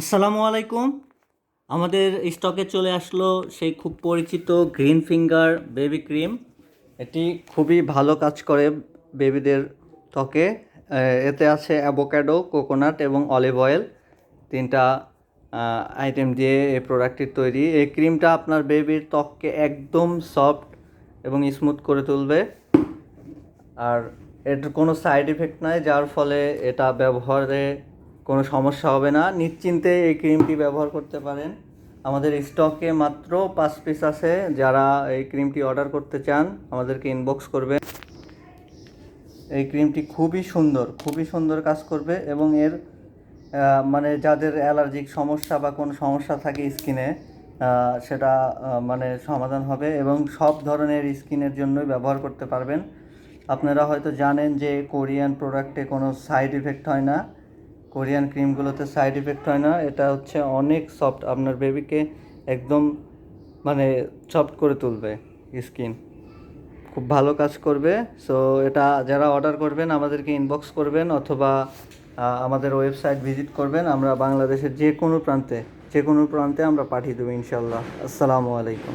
আসসালামু আলাইকুম। আমাদের স্টকে চলে আসলো সেই খুব পরিচিত গ্রিন ফিঙ্গার বেবি ক্রিম এটি খুবই ভালো কাজ করে বেবিদের ত্বকে। এতে আছে অ্যাভোক্যাডো কোকোনাট এবং অলিভ অয়েল তিনটা আইটেম দিয়ে এই প্রোডাক্টটি তৈরি। এই ক্রিমটা আপনার বেবির ত্বককে একদম সফট এবং স্মুথ করে তুলবে। আর এটার কোনো সাইড ইফেক্ট নাই, যার ফলে এটা ব্যবহারে কোনো সমস্যা হবে না। নিশ্চিন্তে এই ক্রিমটি ব্যবহার করতে পারেন। আমাদের স্টকে মাত্র পাঁচ পিস আছে। যারা এই ক্রিমটি অর্ডার করতে চান, আমাদেরকে ইনবক্স করবে এই ক্রিমটি খুবই সুন্দর খুবই সুন্দর কাজ করবে এবং এর মানে যাদের অ্যালার্জিক সমস্যা বা কোনো সমস্যা থাকে স্কিনে সেটা মানে সমাধান হবে এবং সব ধরনের স্কিনের জন্যই ব্যবহার করতে পারবেন। আপনারা হয়তো জানেন যে কোরিয়ান প্রোডাক্টে কোনো সাইড ইফেক্ট হয় না। কোরিয়ান ক্রিমগুলোতে সাইড ইফেক্ট হয় না। এটা হচ্ছে অনেক সফট। আপনার বেবিকে একদম মানে সফট করে তুলবে স্কিন। খুব ভালো কাজ করবে। সো এটা যারা অর্ডার করবেন, আমাদেরকে ইনবক্স করবেন অথবা আমাদের ওয়েবসাইট ভিজিট করবেন। আমরা বাংলাদেশের যে কোনো প্রান্তে, যে কোনো প্রান্তে আমরা পাঠিয়ে দেবো ইনশাল্লাহ। আসসালামু আলাইকুম।